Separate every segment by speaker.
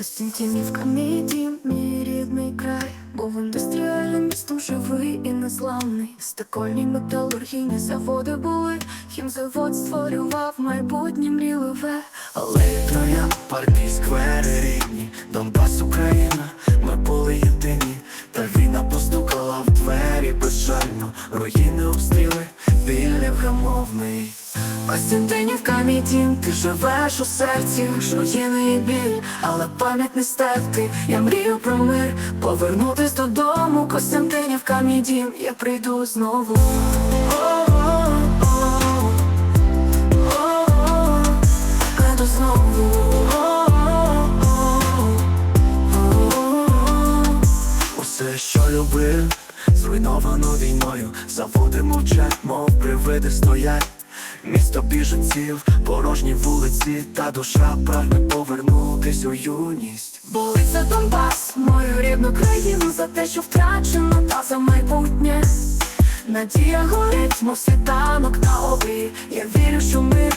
Speaker 1: Костянтинівка, мій дім, мій рідний край, був індустріальним містом живий і незламний. Стекольні металургійні заводи були, хімзавод створював майбутнє мрійливе.
Speaker 2: Але троя парки, сквери рідні, Донбас, Україна, ми були єдині, та війна постукала в двері безжально, руїни обстріли, біль невгамовний.
Speaker 1: Костянтинівка, мій дім, ти живеш у серці, руїни і біль, але пам'ять не стерти. Я мрію про мир, повернутись додому. Костянтинівка, мій дім, я прийду знову. Прийду знову.
Speaker 2: Усе, що любив, зруйновано війною, заводи мовчать, мов привиди стоять. Місто біженців, порожні вулиці, та душа прагне повернутись у юність.
Speaker 1: Болить за Донбас, мою рідну країну, за те, що втрачено, та за майбутнє. Надія горить, мов світанок на обрій. Я вірю, що мир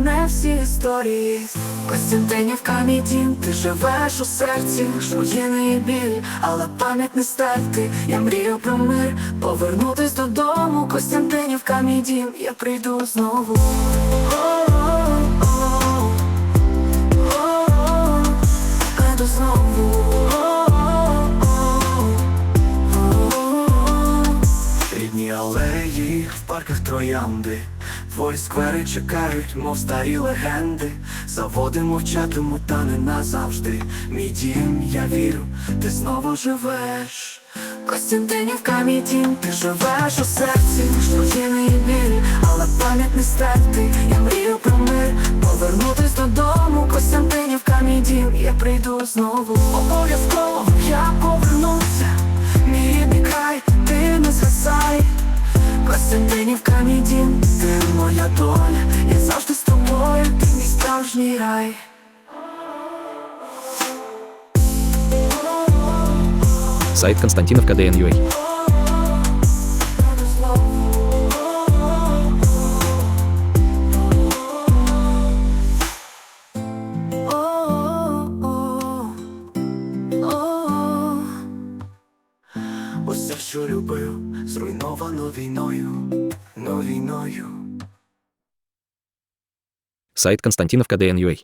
Speaker 1: поверне всі історії. Костянтинівка, мій дім, ти живеш у серці, руїни і біль, але пам'ять не стерти. Я мрію про мир, повернутись додому. Костянтинівка, мій дім, я прийду знову. Прийду знову.
Speaker 2: Рідні алеї, в парках троянди, твої сквери чекають, мов старі легенди. Заводи мовчатимуть, та не назавжди. Мій дім, я вірю, ти знову живеш.
Speaker 1: Костянтинівка, мій дім, ти живеш у серці, руїни і біль, але пам'ять не стерти. Я мрію про мир, повернутись додому. Костянтинівка, мій дім, я прийду знову. Обов'язково я повернуся. Мій рідний край, ти не згасай. Костянтинівка, рай.
Speaker 3: Сайт Константиновка ДНЮА.
Speaker 2: Усе, що любив, зруйновано війною, но війною.
Speaker 3: Сайт Константиновка ДНЮА.